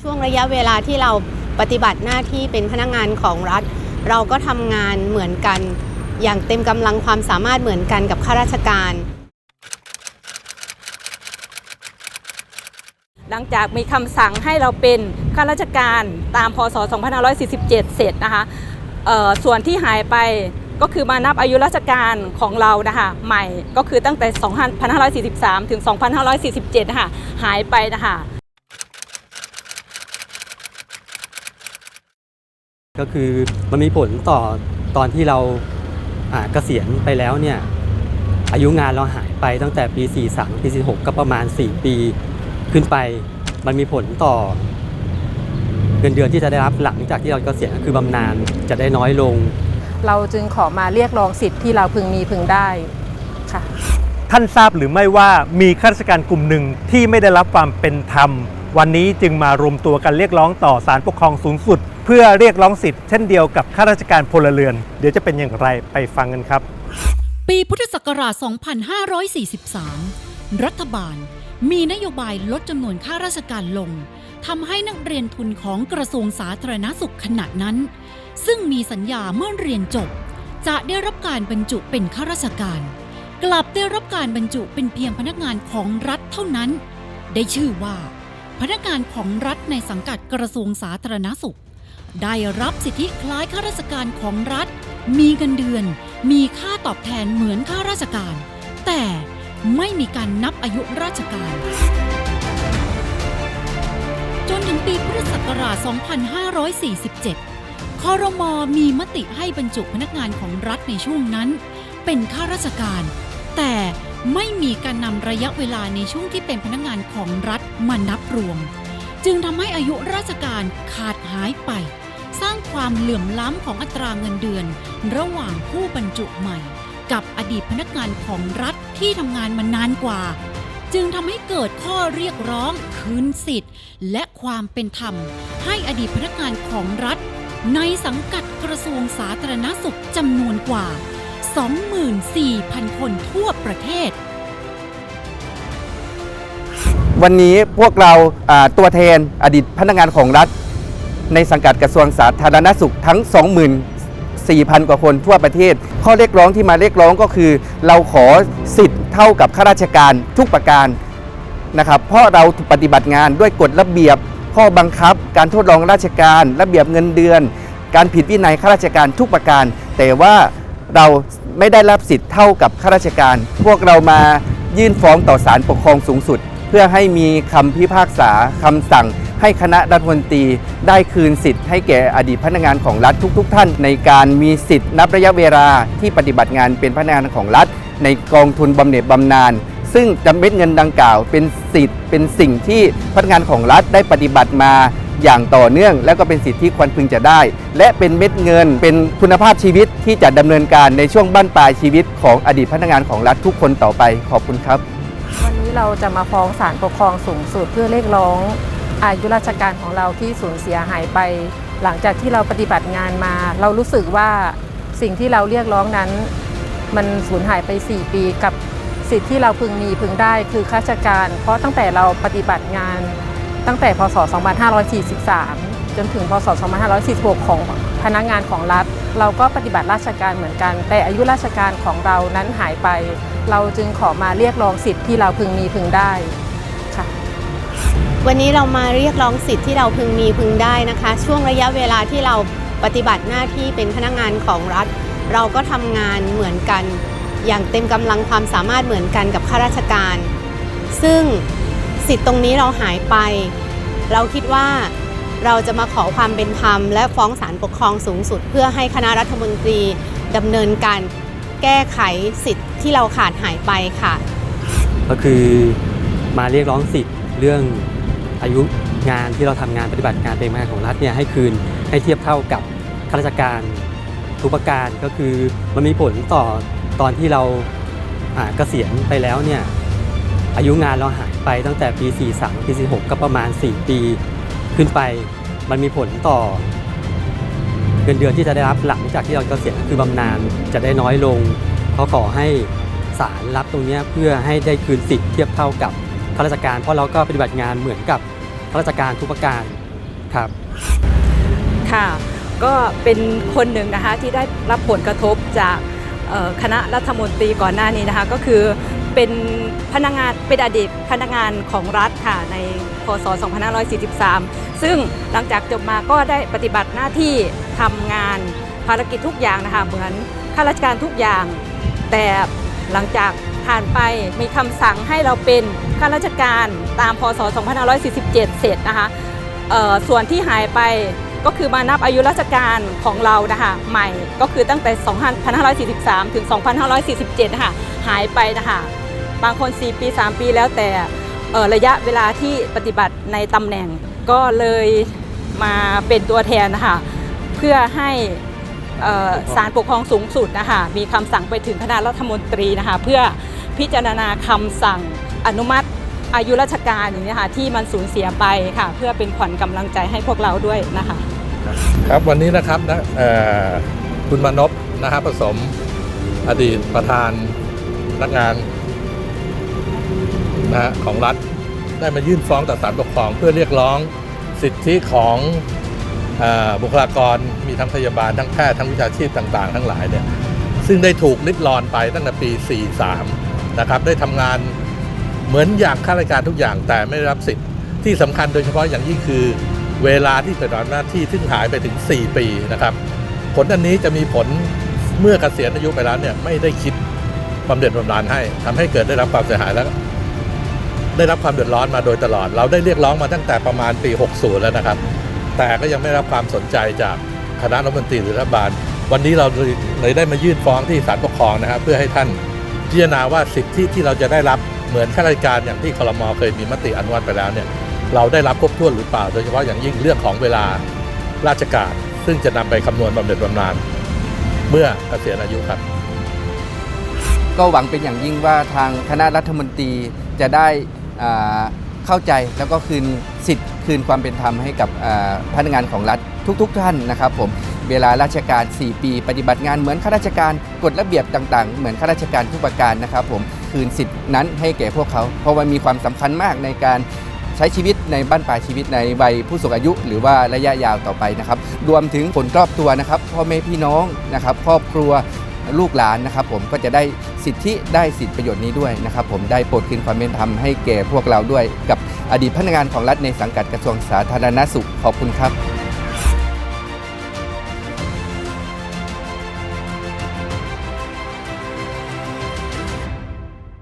ช่วงระยะเวลาที่เราปฏิบัติหน้าที่เป็นพนักงานของรัฐ เราก็ทำงานเหมือนกัน อย่างเต็มกำลังความสามารถเหมือนกันกับข้าราชการ หลังจากมีคำสั่งให้เราเป็นข้าราชการตามพศ 2547 เสร็จนะคะส่วนที่หายไปก็คือมานับอายุราชการของเรานะคะใหม่ก็คือตั้งแต่ 2543 ถึง 2547นะคะหายไปนะคะ ก็คือมันมีผลต่อตอนที่เราอ่าเกษียณไปแล้วเนี่ยอายุงานเราหายไปตั้งแต่ปี 43 ปี 46 ก็ประมาณ 4 ปีขึ้นไป มันมีผลต่อ เงินเดือนที่จะได้รับหลังจากที่เราเกษียณก็คือบำนาญจะได้น้อยลง เราจึงขอมาเรียกร้องสิทธิ์ที่เราพึงมีพึงได้ค่ะท่านทราบหรือไม่ว่ามีข้าราชการกลุ่มหนึ่งที่ไม่ได้รับความเป็นธรรม วันนี้จึงมารวมตัวกันเรียกร้องต่อศาลปกครองสูงสุด เพื่อเรียกร้องสิทธิ์เช่นเดียวกับข้าราชการพลเรือน เดี๋ยวจะเป็นอย่างไรไปฟังกันครับ ปีพุทธศักราช 2543 รัฐบาลมีนโยบายลดจำนวนข้าราชการลงทำให้นักเรียนทุนของกระทรวงสาธารณสุขขณะนั้น ซึ่งมีสัญญาเมื่อเรียนจบ จะได้รับการบรรจุเป็นข้าราชการ กลับได้รับการบรรจุเป็นเพียงพนักงานของรัฐเท่านั้น ได้ชื่อว่า พนักงานของรัฐในสังกัดกระทรวงสาธารณสุข ได้รับสิทธิคล้ายข้าราชการของรัฐ มีเงินเดือน มีค่าตอบแทนเหมือนข้าราชการ แต่ไม่มีการนับอายุราชการ จนถึงปีพุทธศักราช 2547 คอรมอมีมติให้บรรจุพนักงานของรัฐในช่วงนั้น เป็นข้าราชการ แต่ไม่มีการนำระยะเวลาในช่วงที่เป็นพนักงานของรัฐมานับรวม จึงทำให้อายุราชการขาดหายไป สร้างความเหลื่อมล้ำของอัตราเงินเดือน ระหว่างผู้บรรจุใหม่ กับอดีตพนักงานของรัฐที่ทำงานมานานกว่า จึงทำให้เกิดข้อเรียกร้องคืนสิทธิ์ และความเป็นธรรม ให้อดีตพนักงานของรัฐ ในสังกัดกระทรวงสาธารณสุขจำนวนกว่า 24,000 คนทั่วประเทศวันนี้พวกเราอ่าตัวแทนอดีตพนักงานของรัฐ ในสังกัดกระทรวงสาธารณสุขทั้ง 24,000 กว่าคนทั่วประเทศ ข้อเรียกร้องที่มาเรียกร้องก็คือ เราขอสิทธิ์เท่ากับข้าราชการทุกประการนะครับเพราะเราปฏิบัติงานด้วยกฎระเบียบ ข้อบังคับ การทดลองราชการ ระเบียบเงินเดือน การผิดวินัยข้าราชการทุกประการ แต่ว่าเราไม่ได้รับสิทธิ์เท่ากับข้าราชการ พวกเรามายื่นฟ้องต่อศาลปกครองสูงสุด เพื่อให้มีคำพิพากษาคำสั่ง ให้คณะรัฐมนตรีได้คืนสิทธิ์ให้แก่อดีตพนักงานของรัฐทุก ๆ ท่าน ในการมีสิทธิ์นับระยะเวลาที่ปฏิบัติงานเป็นพนักงานของรัฐ ในกองทุนบำเหน็จบำนาญซึ่งจำเม็ดเงินดังกล่าว เป็นสิทธิ์เป็นสิ่งที่พนักงานของรัฐได้ปฏิบัติมาอย่างต่อเนื่อง และก็เป็นสิทธิที่ควรพึงจะได้ และเป็นเม็ดเงิน เป็นคุณภาพชีวิตที่จะดำเนินการในช่วงบั้นปลายชีวิตของอดีตพนักงานของรัฐทุกคนต่อไปขอบคุณครับ วันนี้เราจะมาฟ้องศาลปกครองสูงสุดเพื่อเรียกร้อง อายุราชการของเราที่สูญเสียหายไป หลังจากที่เราปฏิบัติงานมา เรารู้สึกว่าสิ่งที่เราเรียกร้องนั้น มันสูญหายไป 4 ปีกับสิทธิ์ที่เราพึงมีพึงได้คือข้าราชการ เพราะตั้งแต่เราปฏิบัติงาน ตั้งแต่พศ 2543 จนถึงพศ 2546 ของพนักงานของรัฐ เราก็ปฏิบัติราชการเหมือนกัน แต่อายุราชการของเรานั้นหายไป เราจึงขอมาเรียกร้องสิทธิ์ที่เราพึงมีพึงได้ วันนี้เรามาเรียกร้องสิทธิ์ที่เราพึงมีพึงได้นะคะ ช่วงระยะเวลาที่เราปฏิบัติหน้าที่เป็นพนักงานของรัฐ เราก็ทำงานเหมือนกัน อย่างเต็มกำลังความสามารถเหมือนกันกับข้าราชการ ซึ่งสิทธิ์ตรงนี้เราหายไป เราคิดว่าเราจะมาขอความเป็นธรรม และฟ้องศาลปกครองสูงสุด เพื่อให้คณะรัฐมนตรีดำเนินการแก้ไขสิทธิ์ที่เราขาดหายไปค่ะ ก็คือมาเรียกร้องสิทธิ์เรื่อง อายุงานที่เราทำงานปฏิบัติงานเป็นงานของรัฐเนี่ยให้คืนให้เทียบเท่ากับข้าราชการทุกประการก็คือมันมีผลต่อตอนที่เราอ่าเกษียณไปแล้วเนี่ยอายุงานเราหายไปตั้งแต่ปี 43 ปี 46 ก็ประมาณ 4 ปีขึ้นไป มันมีผลต่อเงินเดือนที่จะได้รับหลังจากที่เราเกษียณคือบำนาญจะได้น้อยลงเขาขอให้ศาลรับตรงนี้เพื่อให้ได้คืนสิทธิ์เทียบเท่ากับ ข้าราชการ เพราะเราก็ปฏิบัติงานเหมือนกับข้าราชการทุกประการครับค่ะก็เป็นคนหนึ่งนะคะที่ได้รับผลกระทบจากคณะรัฐมนตรีก่อนหน้านี้นะคะก็คือเป็นพนักงานเป็นอดีตพนักงานของรัฐค่ะในพศ 2543 ซึ่งหลังจากจบมาก็ได้ปฏิบัติหน้าที่ทำงานภารกิจทุกอย่างนะคะเหมือนข้าราชการทุกอย่าง แต่ หลังจากผ่านไปมีคำสั่งให้เราเป็นข้าราชการตามพศ 2547 เสร็จนะคะส่วนที่หายไปก็คือมานับอายุราชการของเรานะคะใหม่ก็คือตั้งแต่ 2543 ถึง 2547 นะคะหายไปนะคะบางคน 4 ปี 3 ปีแล้วแต่ระยะเวลาที่ปฏิบัติในตำแหน่งก็เลยมาเป็นตัวแทนนะคะเพื่อให้ ศาลปกครองสูงสุดนะคะมีคำสั่งไปถึงคณะรัฐมนตรีนะคะเพื่อพิจารณาคำสั่งอนุมัติอายุราชการอย่างนี้ค่ะที่มันสูญเสียไปค่ะ เพื่อเป็นขวัญกำลังใจให้พวกเราด้วยนะคะ ครับวันนี้นะครับนะคุณมานพนะฮะผสมอดีตประธานนักงานนะฮะของรัฐได้มายื่นฟ้องต่อศาลปกครองเพื่อเรียกร้องสิทธิของ บุคลากรมีทั้งพยาบาลทั้งแพทย์ทั้งวิชาชีพต่างๆ ทั้งหลายเนี่ยซึ่งได้ถูกลิดรอนไปตั้งแต่ปี 43 นะครับ ได้ทำงานเหมือนอย่างข้าราชการทุกอย่างแต่ไม่ได้รับสิทธิ์ที่สำคัญโดยเฉพาะอย่างยิ่งคือเวลาที่ปฏิบัติหน้าที่ซึ่งหายไปถึง 4 ปีนะครับ ผลอันนี้จะมีผลเมื่อเกษียณอายุไปแล้วเนี่ยไม่ได้คิดบำเหน็จบำนาญให้ทำให้เกิดได้รับความเสียหายแล้ว ได้รับความเดือดร้อนมาโดยตลอด เราได้เรียกร้องมาตั้งแต่ประมาณปี 60 แล้วนะครับ แต่ก็ยังไม่รับความสนใจจากคณะรัฐมนตรีหรือรัฐบาล วันนี้เราเลยได้มายื่นฟ้องที่ศาลปกครองนะครับเพื่อให้ท่านพิจารณาว่าสิทธิที่เราจะได้รับเหมือนข้าราชการอย่างที่คลมเคยมีมติอนุมัติไปแล้วเนี่ยเราได้รับครบถ้วนหรือเปล่า โดยเฉพาะอย่างยิ่งเรื่องของเวลาราชการ ซึ่งจะนำไปคำนวณบำเหน็จบำนาญเมื่อเกษียณอายุครับ ก็หวังเป็นอย่างยิ่งว่าทางคณะรัฐมนตรีจะได้อ่า เข้าใจแล้วก็คืนสิทธิ์คืนความเป็นธรรมให้กับพนักงานของรัฐทุกๆทท่านนะครับผมเวลาราชการ 4 ปี ปฏิบัติงานเหมือนข้าราชการกฎระเบียบต่างๆ เหมือนข้าราชการทุกประการนะครับผมคืนสิทธิ์นั้นให้แก่พวกเขา เพราะว่ามีความสำคัญมากในการใช้ชีวิตในบ้านปลายชีวิตในวัยผู้สูงอายุ หรือว่าระยะยาวต่อไปนะครับ รวมถึงผลรอบตัวนะครับพ่อแม่พี่น้องนะครับ ครอบครัว ลูกหลานนะครับผมก็จะได้สิทธิได้สิทธิประโยชน์นี้ด้วยนะครับผมได้โปรดคืนความเป็นธรรมให้แก่พวกเราด้วย กับอดีตพนักงานของรัฐในสังกัดกระทรวงสาธารณสุขขอบคุณครับ